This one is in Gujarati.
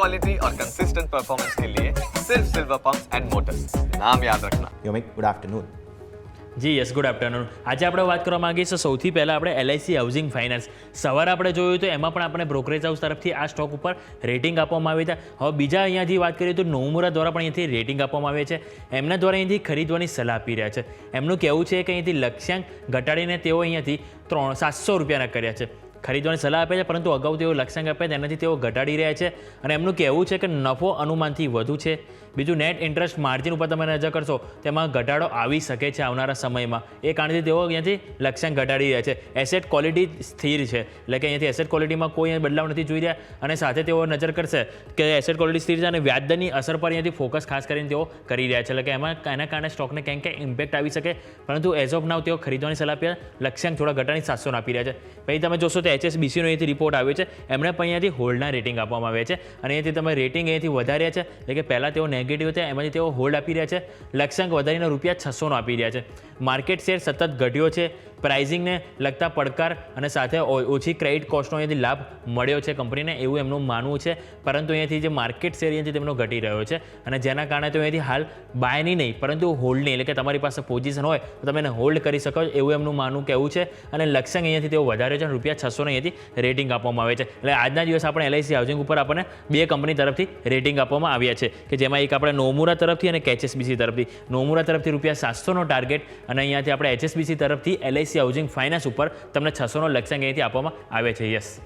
क्वालिटी और कंसिस्टेंट परफॉर्मेंस के लिए सिर्फ सिल्वर पंप्स एंड मोटर्स नाम याद रखना યોમિક ગુડ આફ્ટરનૂન જી યસ ગુડ આફ્ટરનૂન આજે આપણે વાત કરવા માંગીએ છીએ સૌથી પહેલાં આપણે એલઆઈસી હાઉસિંગ ફાઇનાન્સ સવારે આપણે જોયું તો એમાં પણ આપણે બ્રોકરેજ હાઉસ તરફથી આ સ્ટોક ઉપર રેટિંગ આપવામાં આવી હતા હવે બીજા અહીંયાથી વાત કરીએ તો નોમુરા દ્વારા પણ અહીંયાથી રેટિંગ આપવામાં આવે છે એમના દ્વારા અહીંયાથી ખરીદવાની સલાહ આપી રહ્યા છે એમનું કહેવું છે કે અહીંયાથી લક્ષ્યાંક ઘટાડીને તેઓ અહીંયાથી ત્રણ સાતસો રૂપિયાના કર્યા છે ખરીદવાની સલાહ આપે છે, પરંતુ અગાઉ તેઓ લક્ષ્યાંક આપે તેનાથી તેઓ ઘટાડી રહ્યા છે અને એમનું કહેવું છે કે નફો અનુમાનથી વધુ છે. બીજું નેટ ઇન્ટરેસ્ટ માર્જિન ઉપર તમે નજર કરશો, તેમાં ઘટાડો આવી શકે છે આવનારા સમયમાં. એ કારણથી તેઓ અહીંયાથી લક્ષ્યાંક ઘટાડી રહ્યા છે. એસેટ ક્વોલિટી સ્થિર છે, એટલે કે અહીંયાથી એસેટ ક્વોલિટીમાં કોઈ બદલાવ નથી જોઈ રહ્યા અને સાથે તેઓ નજર કરશે કે એસેટ ક્વોલિટી સ્થિર છે અને વ્યાજદરની અસર પર અહીંયાથી ફોકસ ખાસ કરીને તેઓ કરી રહ્યા છે. એટલે કે એમાં એના કારણે સ્ટોકને ક્યાંક ક્યાંક ઇમ્પેક્ટ આવી શકે, પરંતુ એઝ ઓફ નાવ તેઓ ખરીદવાની સલાહ આપી લક્ષ્યાંક થોડા ઘટાડી સાતસો આપી રહ્યા છે. પછી તમે જોશો તો એચએસબીસીનો અહીંથી રિપોર્ટ આવ્યો છે. એમણે પણ અહીંયાથી હોલ્ડના રેટિંગ આપવામાં આવે છે. અને અહીંયાથી તમે રેટિંગ અહીંયાથી વધાર્યા છે. એટલે કે પહેલાં તેઓ નેગેટિવ હતા, એમાંથી તેઓ હોલ્ડ આપી રહ્યા છે. લક્ષ્યાંક વધારીને રૂપિયા છસોનો આપી રહ્યા છે. માર્કેટ શેર સતત ઘટ્યો છે. પ્રાઇઝિંગને લગતા પડકાર અને સાથે ઓછી ક્રેડિટ કોસ્ટનો અહીંયાથી લાભ મળ્યો છે કંપનીને એવું એમનું માનવું છે. પરંતુ અહીંયાથી જે માર્કેટ શેર અહીંયાથી તેમનો ઘટી રહ્યો છે. અને જેના કારણે તો અહીંયાથી હાલ બાયની નહીં, પરંતુ હોલ્ડની એટલે કે તમારી પાસે પોઝિશન હોય તો તમે એને હોલ્ડ કરી શકો એવું એમનું માનવું, કહેવું છે. અને લક્ષ્યાંક અહીંયાથી તેઓ વધારે છે રૂપિયા છસો અહીંયાથી રેટિંગ આપવામાં આવે છે. એટલે આજના દિવસ આપણે એલઆઈસી હાઉસિંગ ઉપર આપણને બે કંપની તરફથી રેટિંગ આપવામાં આવ્યા છે, કે જેમાં એક આપણે નોમુરા તરફથી અને કેચએસબીસી તરફથી. નોમુરા તરફથી રૂપિયા સાતસોનો ટાર્ગેટ અને અહીંયાથી આપણે એચએસબીસી તરફથી એલઆઈસી હાઉસિંગ ફાઇનાન્સ ઉપર તમને છસોનો લક્ષ્યાંક અહીંયાથી આપવામાં આવે છે. યસ